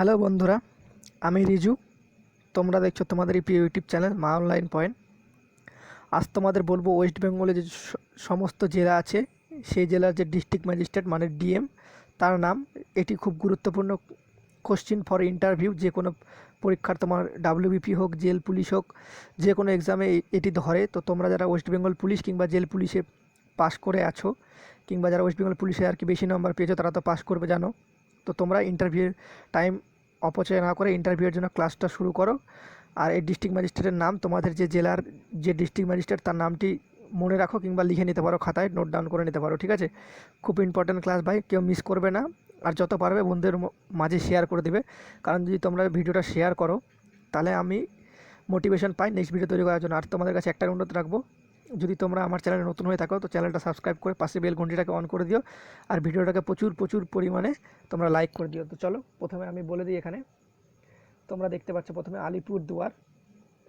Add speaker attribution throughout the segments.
Speaker 1: Hello বন্ধুরা, আমি রিজু। তোমরা দেখছ তোমাদের এই প্রিয় YouTube channel Maa online point. আজ তোমাদের বলব ওয়েস্ট বেঙ্গলে যে সমস্ত জেলা আছে, সেই জেলার যে ডিস্ট্রিক্ট ম্যাজিস্ট্রেট মানে ডিএম, তার নাম, এটি খুব গুরুত্বপূর্ণ কোশ্চিন ফর ইন্টারভিউ যে কোনো পরীক্ষার তোমার ডাব্লিউবিপি হোক, জেল পুলিশ হোক, যে কোনো এক্সামে এটি ধরে। তো তোমরা যারা ওয়েস্ট বেঙ্গল পুলিশ কিংবা জেল পুলিশে পাস করে আছো, কিংবা যারা ওয়েস্ট বেঙ্গল পুলিশে আর কি বেশি নাম্বার পেয়েছ, তারা তো পাস করবে জানো। তো তোমরা ইন্টারভিউর টাইম অপচয় না করে ইন্টারভিউয়ের জন্য ক্লাসটা শুরু করো। আর এই ডিস্ট্রিক্ট ম্যাজিস্ট্রেটের নাম তোমাদের যে জেলার যে ডিস্ট্রিক্ট ম্যাজিস্ট্রেট তার নামটি মনে রাখো কিংবা লিখে নিতে পারো খাতায় নোট ডাউন করে নিতে পারো, ঠিক আছে? খুব ইম্পর্ট্যান্ট ক্লাস ভাই, কেউ মিস করবে না। আর যত পারবে বন্ধুদের মাঝে শেয়ার করে দেবে। কারণ যদি তোমরা ভিডিওটা শেয়ার করো, তাহলে আমি মোটিভেশন পাই নেক্সট ভিডিও তৈরি করার জন্য। আর তোমাদের কাছে একটা অনুরোধ রাখব যদি তোমরা আমার চ্যানেলে নতুন হয়ে থাকো, তো চ্যানেলটা সাবস্ক্রাইব করে পাশে বেল ঘন্টিটাকে অন করে দিও। আর ভিডিওটাকে প্রচুর প্রচুর পরিমাণে তোমরা লাইক করে দিও। তো চলো, প্রথমে আমি বলে দিই এখানে। তোমরা দেখতে পাচ্ছ প্রথমে আলিপুর দুয়ার।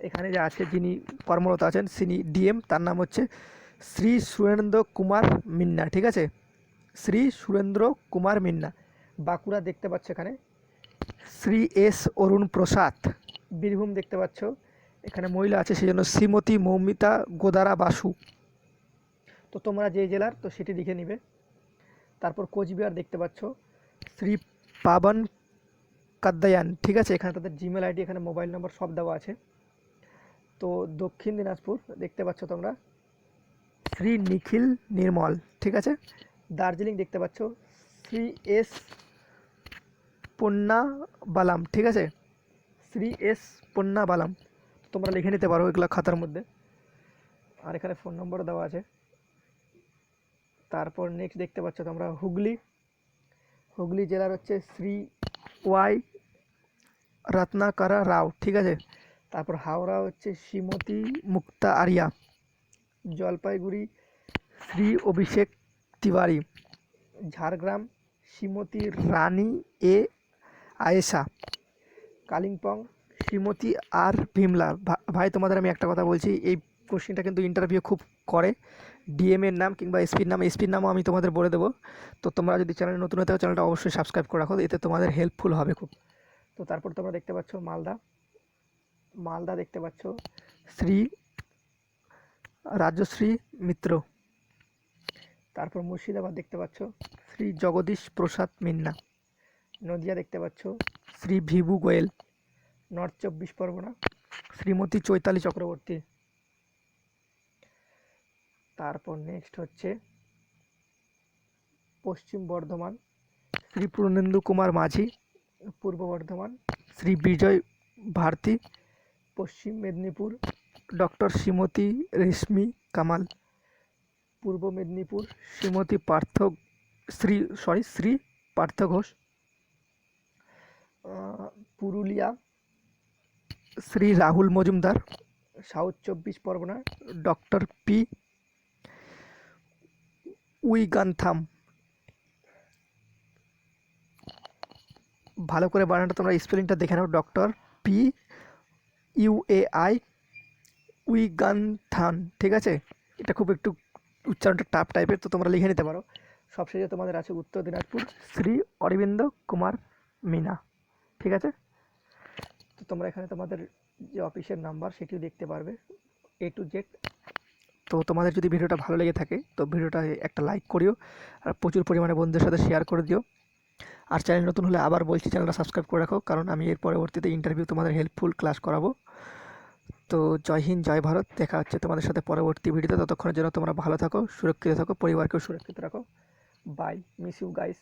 Speaker 1: এখানে যে আছে যিনি কর্মরত আছেন তিনি ডিএম, তার নাম হচ্ছে শ্রী সুরেন্দ্র কুমার মিন্না, ঠিক আছে? শ্রী সুরেন্দ্র কুমার মিন্না। বাঁকুড়া দেখতে পাচ্ছ এখানে। শ্রী এস অরুণ প্রসাদ। বীরভূম দেখতে পাচ্ছ। এখানে মহিলা আছে সেই জন্য শ্রীমতী মৌমিতা গোদারা বাসু। তো তোমরা যে জেলার, তো সেটি লিখে নিবে। তারপর কোচবিহার দেখতে পাচ্ছ, শ্রী পাবন কাদ্দায়ান, ঠিক আছে? এখানে তাদের জিমেল আইডি এখানে মোবাইল নম্বর সব দেওয়া আছে। তো দক্ষিণ দিনাজপুর দেখতে পাচ্ছ তোমরা, শ্রী নিখিল নির্মল, ঠিক আছে? দার্জিলিং দেখতে পাচ্ছ, শ্রী এস পন্না বালাম ঠিক আছে? শ্রী এস পন্না বালাম তোমরা লিখে নিতে পারো এগুলো খাতার মধ্যে। আর এখানে ফোন নম্বর দেওয়া আছে। তারপর নেক্সট দেখতে পাচ্ছ তোমরা হুগলি। হুগলি জেলার হচ্ছে শ্রী ওয়াই রত্নাকারা রাও, ঠিক আছে? তারপর হাওড়া হচ্ছে শ্রীমতী মুক্তা আরিয়া। জলপাইগুড়ি শ্রী অভিষেক তিওয়ারি। ঝাড়গ্রাম শ্রীমতী রানী এ আয়েশা। কালিম্পং শ্রীমতী আর ভীমলা। ভাই, তোমাদের আমি একটা কথা বলছি, এই কোশ্চেনটা কিন্তু ইন্টারভিউ খুব করে। ডিএম এর নাম কিংবা এসপির নাম এসপির নামও আমি তোমাদের বলে দেবো। তো তোমরা যদি চ্যানেলে নতুন হতে চ্যানেলটা অবশ্যই সাবস্ক্রাইব করে রাখো, এতে তোমাদের হেল্পফুল হবে খুব। তো তারপর তোমরা দেখতে পাচ্ছ মালদা। মালদা দেখতে পাচ্ছ শ্রী রাজশ্রী মিত্র। তারপর মুর্শিদাবাদ দেখতে পাচ্ছ শ্রী জগদীশ প্রসাদ মিন্না। নদিয়া দেখতে পাচ্ছ শ্রী ভিভু গোয়েল। নর্থ চব্বিশ পরগনা, শ্রীমতী চৈতালি চক্রবর্তী। তারপর নেক্সট হচ্ছে পশ্চিম বর্ধমান, শ্রী পূর্ণেন্দু কুমার মাঝি, পূর্ব বর্ধমান, শ্রী বিজয় ভারতী, পশ্চিম মেদিনীপুর ডক্টর শ্রীমতী রেশমি কামাল, পূর্ব মেদিনীপুর, শ্রীমতী পার্থ, শ্রী সরি শ্রী পার্থ ঘোষ পুরুলিয়া শ্রী রাহুল মজুমদার, সাউথ চব্বিশ পরগনা, ডক্টর পি উইগান্থাম। ভালো করে বানানটা তোমরা স্পেলিংটা দেখে নাও, ডক্টর পি ইউএআই উইগান্থান, ঠিক আছে? এটা খুব একটু উচ্চারণটা টাফ টাইপের, তো তোমরা লিখে নিতে পারো। সবশেষে তোমাদের আছে উত্তর দিনাজপুর, শ্রী অরবিন্দ কুমার মিনা, ঠিক আছে? তোমরা এখানে তোমাদের যে অফিসের নাম্বার, সেটিও দেখতে পারবে এ টু জেড তো তোমাদের যদি ভিডিওটা ভালো লেগে থাকে, তো ভিডিওটা একটা লাইক করিও আর প্রচুর পরিমাণে বন্ধুদের সাথে শেয়ার করে দিও। আর চ্যানেল নতুন হলে আবার বলছি চ্যানেলটা সাবস্ক্রাইব করে রাখো, কারণ আমি এর পরবর্তীতে ইন্টারভিউ তোমাদের হেল্পফুল ক্লাস করাবো। তো জয় হিন্দ, জয় ভারত। দেখা হচ্ছে তোমাদের সাথে পরবর্তী ভিডিওতে। ততক্ষণের জন্য তোমরা ভালো থাকো, সুরক্ষিত থাকো, পরিবারকেও সুরক্ষিত রাখো। By miss you guys